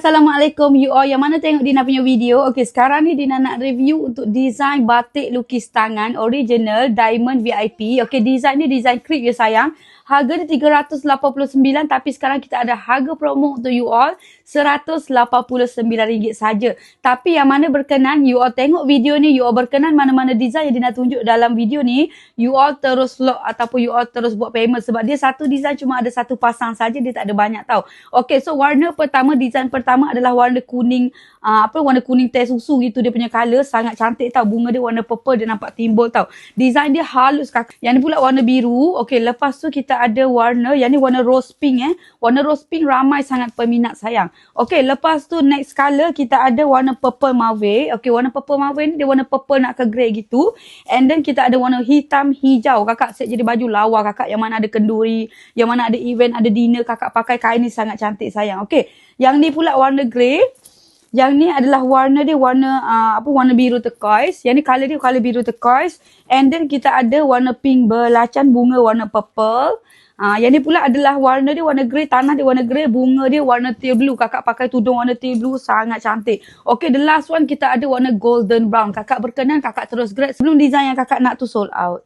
Assalamualaikum you all yang mana tengok Dina punya video. Okey, sekarang ni Dina nak review untuk design batik lukis tangan original diamond VIP. Okey, design ni design creep ya sayang. Harga dia RM389 tapi sekarang kita ada harga promo untuk you all RM189 saja. Tapi yang mana berkenan you all tengok video ni you all berkenan mana-mana design yang Dina tunjuk dalam video ni you all terus lock ataupun you all terus buat payment sebab dia satu design cuma ada satu pasang saja dia tak ada banyak tau. Okay so warna pertama design pertama adalah warna kuning uh, apa warna kuning teh susu gitu dia punya color sangat cantik tau bunga dia warna purple dia nampak timbul tau. Design dia halus kakak. Yang ni pula warna biru. Okay lepas tu kita ada warna yang ni warna rose pink eh. Warna rose pink ramai sangat peminat sayang. Okay lepas tu next color kita ada warna purple mauve. Okay warna purple mauve ni dia warna purple nak ke grey gitu. And then kita ada warna hitam hijau. Kakak set jadi baju lawa kakak yang mana ada kenduri. Yang mana ada event ada dinner kakak pakai kain ni sangat cantik sayang. Okay yang ni pula warna grey. Yang ni adalah warna dia warna uh, apa warna biru turquoise. Yang ni color dia color biru turquoise. And then kita ada warna pink belacan bunga warna purple. Uh, yang ni pula adalah warna dia warna grey, tanah dia warna grey, bunga dia warna teal blue. Kakak pakai tudung warna teal blue sangat cantik. Okay, the last one kita ada warna golden brown. Kakak berkenan, kakak terus grab sebelum design yang kakak nak tu sold out.